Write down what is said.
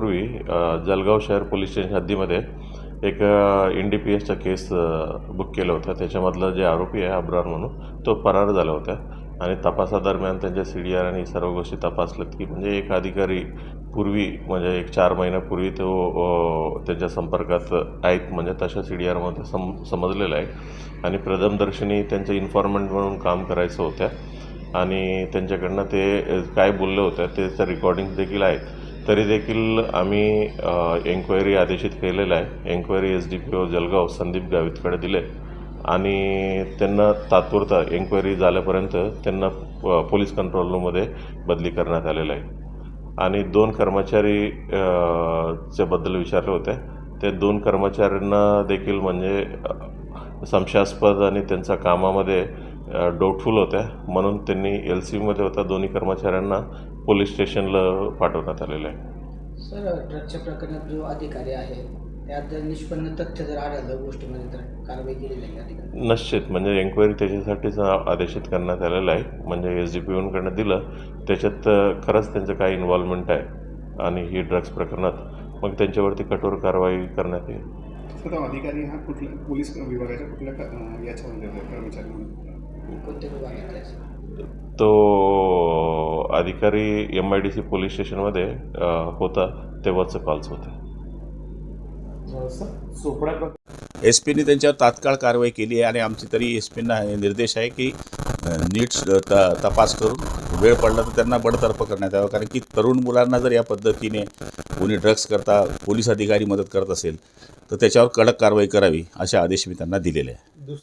दिवसापूर्वी जलगाव जळगाव शहर police station हद्दीमध्ये एक एन डी पी एसचा केस बुक केलं होतं. त्याच्यामधला जे आरोपी आहे अब्रार म्हणून तो फरार झाला होता. आणि तपासादरम्यान त्यांच्या सी डी आर आणि सर्व गोष्टी तपासल्यात की म्हणजे एक अधिकारी पूर्वी म्हणजे एक चार महिन्यापूर्वी तो त्यांच्या संपर्कात आहेत म्हणजे तशा सी डी आरमध्ये सम समजलेलं आहे. आणि प्रथमदर्शनी त्यांचं इन्फॉर्मंट म्हणून काम करायचं होत्या आणि त्यांच्याकडनं ते काय बोललं होतं त्याचं रेकॉर्डिंग देखील आहेत. तरी देखील आम्ही एन्क्वायरी आदेशित केलेलं आहे. Enquiry S D P O Jalgaon Sandeep गावितकडे दिले. आणि त्यांना तात्पुरता एन्क्वायरी झाल्यापर्यंत त्यांना पोलीस कंट्रोल रूममध्ये बदली करण्यात आलेलं आहे. आणि दोन कर्मचारी च्याबद्दल विचारले होते. ते दोन कर्मचाऱ्यांना देखील म्हणजे संशयास्पद आणि त्यांच्या कामामध्ये डाऊटफुल होत्या. म्हणून त्यांनी एल सीमध्ये होता. दोन्ही कर्मचाऱ्यांना पोलीस स्टेशनला पाठवण्यात आलेलं आहे. सर ड्रगच्या प्रकरणात जो अधिकारी आहे त्यात जर निष्पन्न तथ्य जर आढळलं गोष्टीमध्ये तर कारवाई केली जाईल अधिकारी? निश्चित. म्हणजे एन्क्वायरी त्याच्यासाठीच आदेशित करण्यात आलेलं आहे. म्हणजे एस डी पी ओनकडनं दिलं. त्याच्यात खरंच त्यांचं काय इन्व्हॉल्वमेंट आहे. आणि ही ड्रग्ज प्रकरणात मग त्यांच्यावरती कठोर कारवाई करण्यात येईल. सर तो अधिकारी हा कुठल्या पोलीस विभागाच्या कुठल्या क- अं, याच्यामध्ये होता कर्मचारी म्हणून? कोणत्या विभागात आहे सर? तो अधिकारी M I D C police स्टेशनमध्ये होता तेव्हाचं कॉल्स होते. एस पीने त्यांच्यावर तात्काळ कारवाई केली आहे आणि आमची तरी एस पींना निर्देश आहे की नीट त तपास करून वेळ पडला तर त्यांना बडतर्फ करण्यात यावं. कारण की तरुण मुलांना जर या पद्धतीने कोणी ड्रग्स करता पोलीस अधिकारी मदत करत असेल तर त्याच्यावर कडक कारवाई करावी असे आदेश मी त्यांना दिलेले आहे.